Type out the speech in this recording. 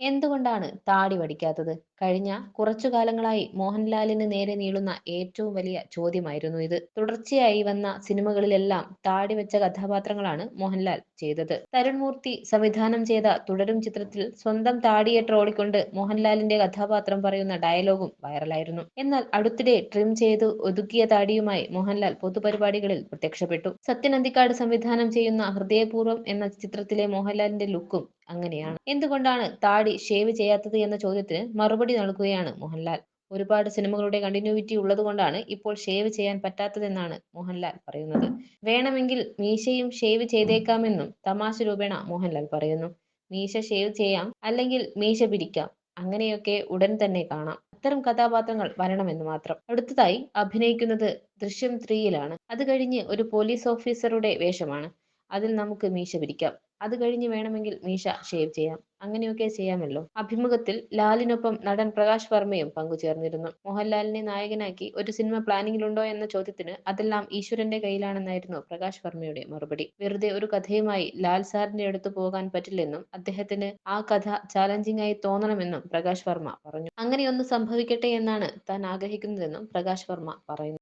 എന്തുകൊണ്ടാണ് താടി വടിക്കാത്തത്? കഴിഞ്ഞ കുറച്ചു കാലങ്ങളായി മോഹൻലാലിന് നേരെ നീളുന്ന ഏറ്റവും വലിയ ചോദ്യമായിരുന്നു ഇത്. തുടർച്ചയായി വന്ന സിനിമകളിലെല്ലാം താടി വെച്ച കഥാപാത്രങ്ങളാണ് മോഹൻലാൽ ചെയ്തത്. തരുൺ മൂർത്തി സംവിധാനം ചെയ്ത തുടരും ചിത്രത്തിൽ സ്വന്തം താടിയെ ട്രോളിക്കൊണ്ട് മോഹൻലാലിന്റെ കഥാപാത്രം പറയുന്ന ഡയലോഗും വൈറലായിരുന്നു. എന്നാൽ അടുത്തിടെ ട്രിം ചെയ്ത് ഒതുക്കിയ താടിയുമായി മോഹൻലാൽ പൊതുപരിപാടികളിൽ പ്രത്യക്ഷപ്പെട്ടു. സത്യൻ അന്തിക്കാട് സംവിധാനം ചെയ്യുന്ന ഹൃദയപൂർവം എന്ന ചിത്രത്തിലെ മോഹൻലാലിന്റെ ലുക്കും അങ്ങനെയാണ്. എന്തുകൊണ്ടാണ് താടി ഷേവ് ചെയ്യാത്തത് എന്ന ചോദ്യത്തിന് മറുപടി നൽകുകയാണ് മോഹൻലാൽ. ഒരുപാട് സിനിമകളുടെ കണ്ടിന്യൂവിറ്റി ഉള്ളതുകൊണ്ടാണ് ഇപ്പോൾ ഷേവ് ചെയ്യാൻ പറ്റാത്തതെന്നാണ് മോഹൻലാൽ പറയുന്നത്. വേണമെങ്കിൽ മീശയും ഷേവ് ചെയ്തേക്കാമെന്നും തമാശ രൂപേണ മോഹൻലാൽ പറയുന്നു. മീശ ഷേവ് ചെയ്യാം അല്ലെങ്കിൽ മീശ പിരിക്കാം അങ്ങനെയൊക്കെ ഉടൻ തന്നെ കാണാം. അത്തരം കഥാപാത്രങ്ങൾ വരണമെന്ന് മാത്രം. അടുത്തതായി അഭിനയിക്കുന്നത് ദൃശ്യം ത്രീയിലാണ് അത് കഴിഞ്ഞ് ഒരു പോലീസ് ഓഫീസറുടെ വേഷമാണ്. അതിൽ നമുക്ക് മീശ പിരിക്കാം അത് കഴിഞ്ഞ് വേണമെങ്കിൽ മീശ ഷേവ് ചെയ്യാം. അങ്ങനെയൊക്കെ ചെയ്യാമല്ലോ. അഭിമുഖത്തിൽ ലാലിനൊപ്പം നടൻ പ്രകാശ് വർമ്മയും പങ്കുചേർന്നിരുന്നു. മോഹൻലാലിനെ നായകനാക്കി ഒരു സിനിമ പ്ലാനിങ്ങിലുണ്ടോ എന്ന ചോദ്യത്തിന് അതെല്ലാം ഈശ്വരന്റെ കയ്യിലാണെന്നായിരുന്നു പ്രകാശ് വർമ്മയുടെ മറുപടി. വെറുതെ ഒരു കഥയുമായി ലാൽ സാറിന്റെ അടുത്ത് പോകാൻ പറ്റില്ലെന്നും അദ്ദേഹത്തിന് ആ കഥ ചാലഞ്ചിങ് ആയി തോന്നണമെന്നും പ്രകാശ് വർമ്മ പറഞ്ഞു. അങ്ങനെയൊന്ന് സംഭവിക്കട്ടെ എന്നാണ് താൻ ആഗ്രഹിക്കുന്നതെന്നും പ്രകാശ് വർമ്മ പറയുന്നു.